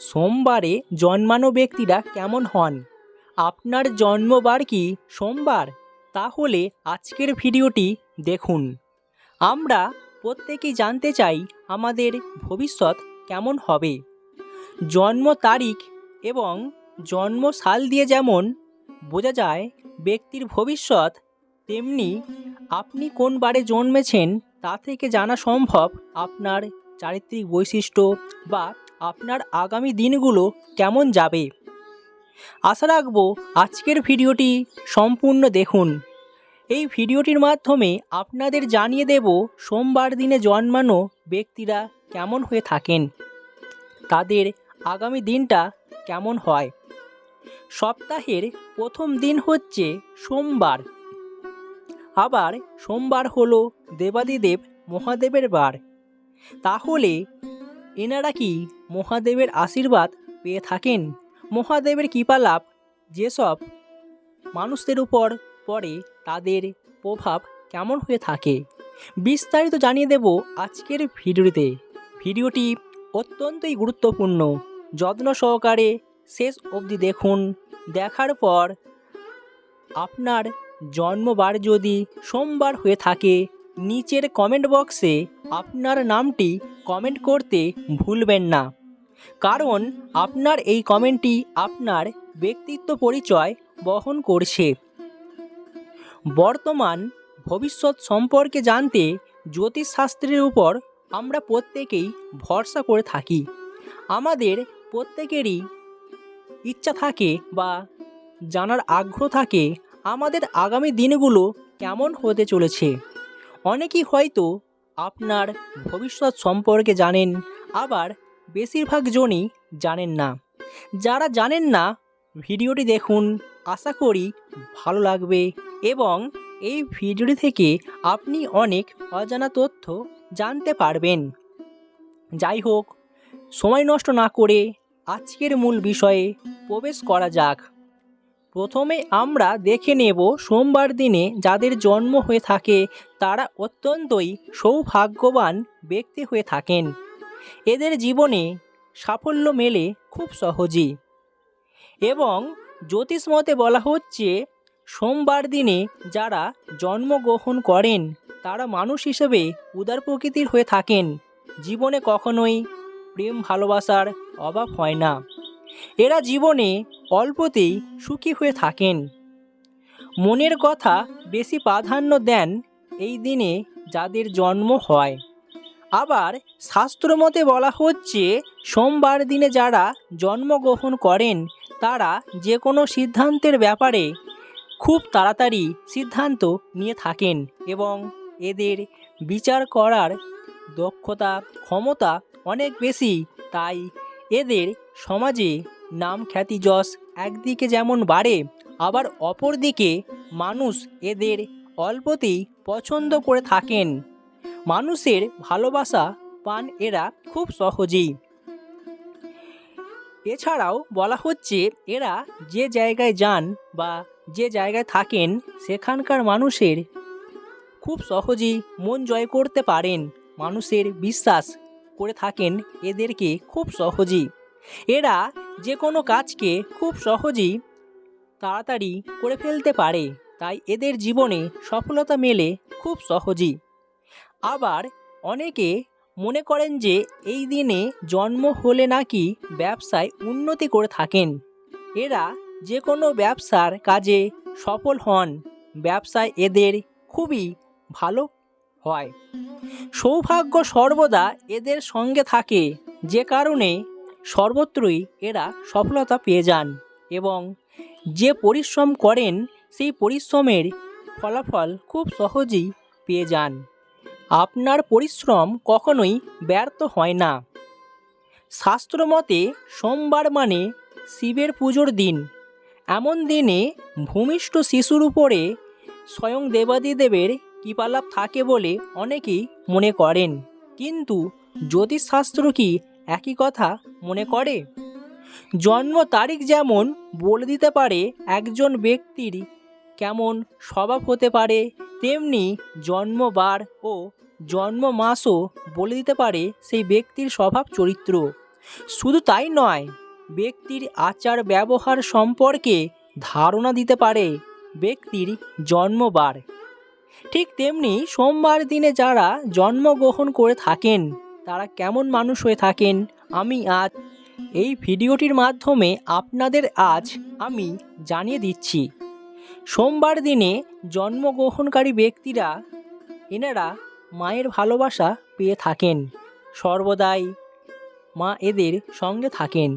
সোমবারে জন্মানো ব্যক্তিরা কেমন হন? আপনার জন্মবার কি সোমবার? তাহলে আজকের ভিডিওটি দেখুন। আমরা প্রত্যেকেই জানতে চাই আমাদের ভবিষ্যৎ কেমন হবে। জন্ম তারিখ এবং জন্ম সাল দিয়ে যেমন বোঝা যায় ব্যক্তির ভবিষ্যৎ, তেমনি আপনি কোন বারে জন্মেছেন তা থেকে জানা সম্ভব আপনার চারিত্রিক বৈশিষ্ট্য বা আপনার আগামী দিনগুলো কেমন যাবে? আশা রাখব আজকের ভিডিওটি সম্পূর্ণ দেখুন। এই ভিডিওটির মাধ্যমে আপনাদের জানিয়ে দেব সোমবার দিনে জন্মানো ব্যক্তিরা কেমন হয়ে থাকেন, তাদের আগামী দিনটা কেমন হয়। সপ্তাহের প্রথম দিন হচ্ছে সোমবার। আবার সোমবার হলো দেবাদিদেব মহাদেবের বার। তাহলে এনারা কি মহাদেবের আশীর্বাদ পেয়ে থাকেন? মহাদেবের কৃপালাভ যেসব মানুষদের উপর পড়ে তাদের প্রভাব কেমন হয়ে থাকে? বিস্তারিত জানিয়ে দেব আজকের ভিডিওতে। ভিডিওটি অত্যন্তই গুরুত্বপূর্ণ। যত্ন সহকারে শেষ অবধি দেখুন। দেখার পর আপনার জন্মবার যদি সোমবার হয়ে থাকে নিচের কমেন্ট বক্সে আপনার নামটি কমেন্ট করতে ভুলবেন না। কারণ আপনার এই কমেন্টটি আপনার ব্যক্তিত্ব পরিচয় বহন করছে। বর্তমান ভবিষ্যৎ সম্পর্কে জানতে জ্যোতিষশাস্ত্রের উপর আমরা প্রত্যেকেই ভরসা করে থাকি। আমাদের প্রত্যেকেরই ইচ্ছা থাকে বা জানার আগ্রহ থাকে আমাদের আগামী দিনগুলো কেমন হতে চলেছে। অনেকেই হয়তো আপনার ভবিষ্যৎ সম্পর্কে জানেন, আবার বেশিরভাগ জনই জানেন না। যারা জানেন না, ভিডিওটি দেখুন, আশা করি ভালো লাগবে এবং এই ভিডিওটি থেকে আপনি অনেক অজানা তথ্য জানতে পারবেন। যাই হোক, সময় নষ্ট না করে আজকের মূল বিষয়ে প্রবেশ করা যাক। প্রথমে আমরা দেখে নেব সোমবার দিনে যাদের জন্ম হয়ে থাকে, তারা অত্যন্তই সৌভাগ্যবান ব্যক্তি হয়ে থাকেন। এদের জীবনে সাফল্য মেলে খুব সহজেই। এবং জ্যোতিষ মতে বলা হচ্ছে, সোমবার দিনে যারা জন্মগ্রহণ করেন, তারা মানুষ হিসেবে উদার প্রকৃতির হয়ে থাকেন। জীবনে কখনোই প্রেম ভালোবাসার অভাব হয় না। এরা জীবনে অল্পতেই সুখী হয়ে থাকেন। মনের কথা বেশি প্রাধান্য দেন এই দিনে যাদের জন্ম হয়। আবার শাস্ত্রমতে বলা হচ্ছে, সোমবার দিনে যারা জন্মগ্রহণ করেন, তারা যে কোনো সিদ্ধান্তের ব্যাপারে খুব তাড়াতাড়ি সিদ্ধান্ত নিয়ে থাকেন এবং এদের বিচার করার দক্ষতা, ক্ষমতা অনেক বেশি, তাই এদের সমাজে নাম খ্যাতি যশ একদিকে যেমন বাড়ে, আবার অপরদিকে মানুষ এদের অল্পতেই পছন্দ করে থাকেন। মানুষের ভালোবাসা পান এরা খুব সহজেই। এছাড়াও বলা হচ্ছে এরা যে জায়গায় যান বা যে জায়গায় থাকেন, সেখানকার মানুষের খুব সহজেই মন জয় করতে পারেন। মানুষের বিশ্বাস করে থাকেন এদেরকে খুব সহজেই। এরা যে কোনো কাজকে খুব সহজেই তাড়াতাড়ি করে ফেলতে পারে, তাই এদের জীবনে সফলতা মেলে খুব সহজেই। আবার অনেকে মনে করেন যে এই দিনে জন্ম হলে নাকি ব্যবসায় উন্নতি করে থাকেন। এরা যে কোনো ব্যবসার কাজে সফল হন, ব্যবসায় এদের খুবই ভালো হয়। সৌভাগ্য সর্বদা এদের সঙ্গে থাকে, যে কারণে সর্বত্রই এরা সফলতা পেয়ে যান এবং যে পরিশ্রম করেন, সেই পরিশ্রমের ফলাফল খুব সহজেই পেয়ে যান। আপনার পরিশ্রম কখনোই ব্যর্থ হয় না। শাস্ত্রমতে সোমবার মানে শিবের পুজোর দিন। এমন দিনে ভূমিষ্ঠ শিশুর উপরে স্বয়ং দেবাদিদেবের কৃপালাভ থাকে বলে অনেকেই মনে করেন। কিন্তু জ্যোতিষশাস্ত্র কি একই কথা মনে করে? জন্ম তারিখ যেমন বলে দিতে পারে একজন ব্যক্তির কেমন স্বভাব হতে পারে, তেমনি জন্মবার ও জন্ম মাসও বলে দিতে পারে সেই ব্যক্তির স্বভাব চরিত্র। শুধু তাই নয়, ব্যক্তির আচার ব্যবহার সম্পর্কে ধারণা দিতে পারে ব্যক্তির জন্মবার। ঠিক তেমনি সোমবার দিনে যারা জন্মগ্রহণ করে থাকেন তারা কেমন মানুষ হয়ে থাকেন, আমি আজ এই ভিডিওটির মাধ্যমে আপনাদের আজ আমি জানিয়ে দিচ্ছি। সোমবার দিনে জন্মগ্রহণকারী ব্যক্তিরা এনারা মায়ের ভালোবাসা পেয়ে থাকেন, সর্বদাই মা এদের সঙ্গে থাকেন।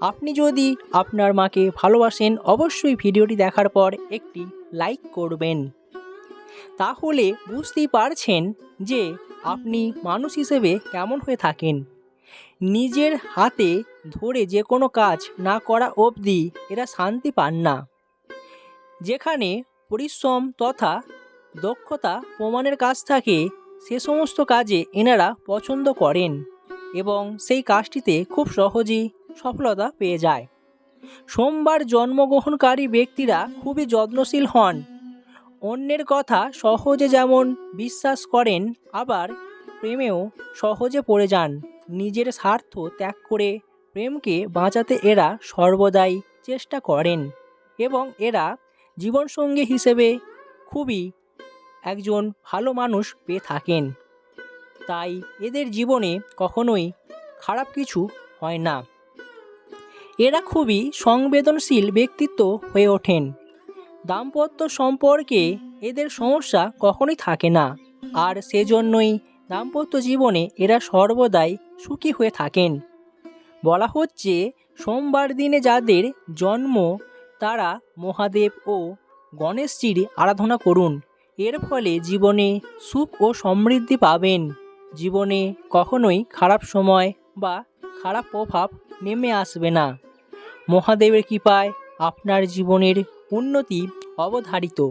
আপনি যদি আপনার মাকে ভালোবাসেন, অবশ্যই ভিডিওটি দেখার পর একটি লাইক করবেন। তাহলে বুঝতেই পারছেন যে আপনি মানুষ হিসেবে কেমন হয়ে থাকেন। নিজের হাতে ধরে যে কোনো কাজ না করা অবধি এরা শান্তি পান না। যেখানে পরিশ্রম তথা দক্ষতা প্রমাণের কাজ থাকে, সে সমস্ত কাজে এনারা পছন্দ করেন এবং সেই কাজটিতে খুব সহজেই সফলতা পেয়ে যায়। সোমবার জন্মগ্রহণকারী ব্যক্তিরা খুবই যত্নশীল হন অন্যের কথা সহজে যেমন বিশ্বাস করেন, আবার প্রেমেও সহজে পড়ে যান। নিজের স্বার্থ ত্যাগ করে প্রেমকে বাঁচাতে এরা সর্বদাই চেষ্টা করেন এবং এরা জীবনসঙ্গী হিসেবে খুবই একজন ভালো মানুষ পেয়ে থাকেন। তাই এদের জীবনে কখনোই খারাপ কিছু হয় না। এরা খুবই সংবেদনশীল ব্যক্তিত্ব হয়ে ওঠেন। দাম্পত্য সম্পর্কে এদের সমস্যা কখনোই থাকে না। আর সেজন্যই দাম্পত্য জীবনে এরা সর্বদাই সুখী হয়ে থাকেন। বলা হচ্ছে, সোমবার দিনে যাদের জন্ম তারা মহাদেব ও গণেশজির আরাধনা করুন। এর ফলে জীবনে সুখ ও সমৃদ্ধি পাবেন। জীবনে কখনোই খারাপ সময় বা খারাপ প্রভাব নেমে আসবে না। মহাদেবের কৃপায় আপনার জীবনের উন্নতি অবধারিত।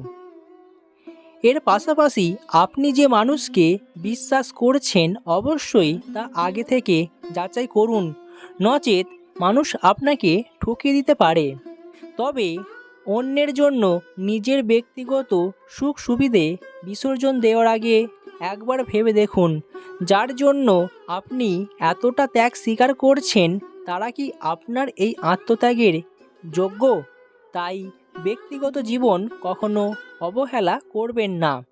এর পাশাপাশি আপনি যে মানুষকে বিশ্বাস করছেন, অবশ্যই তা আগে থেকে যাচাই করুন। নচেত মানুষ আপনাকে ঠকিয়ে দিতে পারে। তবে অন্যের জন্য নিজের ব্যক্তিগত সুখ সুবিধে বিসর্জন দেওয়ার আগে একবার ভেবে দেখুন, যার জন্য আপনি এতটা ত্যাগ স্বীকার করছেন, তারা কি আপনার এই আত্মত্যাগের যোগ্য? তাই ব্যক্তিগত জীবন কখনো অবহেলা করবেন না।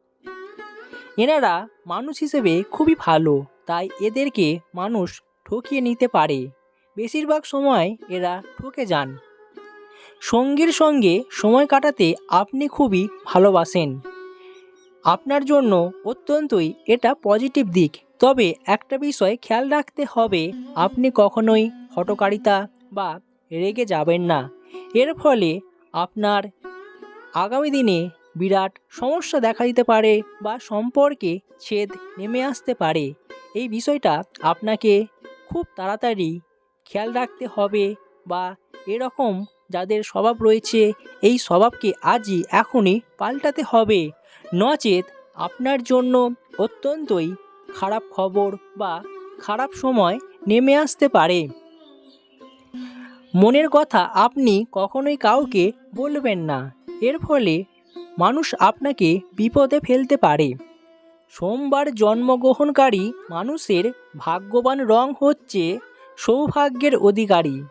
এনারা মানুষ হিসেবে খুবই ভালো, তাই এদেরকে মানুষ ঠকিয়ে নিতে পারে। বেশিরভাগ সময় এরা ঠকে যান। সঙ্গীর সঙ্গে সময় কাটাতে আপনি খুবই ভালোবাসেন। আপনার জন্য অত্যন্তই এটা পজিটিভ দিক। তবে একটা বিষয় খেয়াল রাখতে হবে, আপনি কখনোই হটকারিতা বা রেগে যাবেন না। এর ফলে আপনার আগামী দিনে বিরাট সমস্যা দেখা দিতে পারে বা সম্পর্কে ছেদ নেমে আসতে পারে। এই বিষয়টা আপনাকে খুব তাড়াতাড়ি খেয়াল রাখতে হবে বা এরকম যাদের স্বভাব রয়েছে, এই স্বভাবকে আজই এখনই পাল্টাতে হবে। নচেত আপনার জন্য অত্যন্তই খারাপ খবর বা খারাপ সময় নেমে আসতে পারে। মনের কথা আপনি কখনোই কাউকে বলবেন না। এর ফলে মানুষ আপনাকে বিপদে ফেলতে পারে। সোমবার জন্মগ্রহণকারী মানুষের ভাগ্যবান রং হচ্ছে সৌভাগ্যের অধিকারী।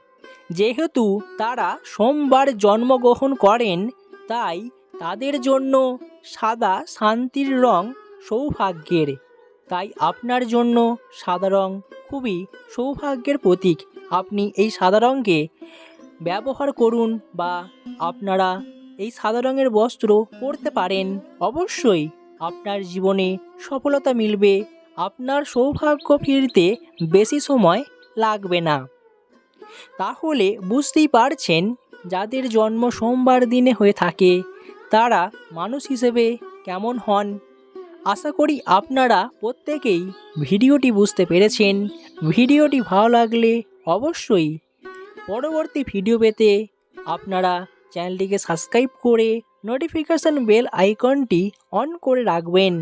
যেহেতু তারা সোমবার জন্মগ্রহণ করেন, তাই তাদের জন্য সাদা শান্তির রং সৌভাগ্যের। তাই আপনার জন্য সাদা রং খুবই সৌভাগ্যের প্রতীক। আপনি এই সাদা রঙকে ব্যবহার করুন বা আপনারা এই সাদা রঙের বস্ত্র পরতে পারেন। অবশ্যই আপনার জীবনে সফলতা মিলবে, আপনার সৌভাগ্য ফিরতে বেশি সময় লাগবে না। তাহলে বুঝতেই পারছেন, যাদের জন্ম সোমবার দিনে হয়ে থাকে, তারা মানুষ হিসেবে কেমন হন? আশা করি আপনারা প্রত্যেকেই ভিডিওটি বুঝতে পেরেছেন। ভিডিওটি ভালো লাগলে অবশ্যই। পরবর্তী ভিডিও পেতে আপনারা চ্যানেলটিকে সাবস্ক্রাইব করে নোটিফিকেশান বেল আইকনটি অন করে রাখবেন।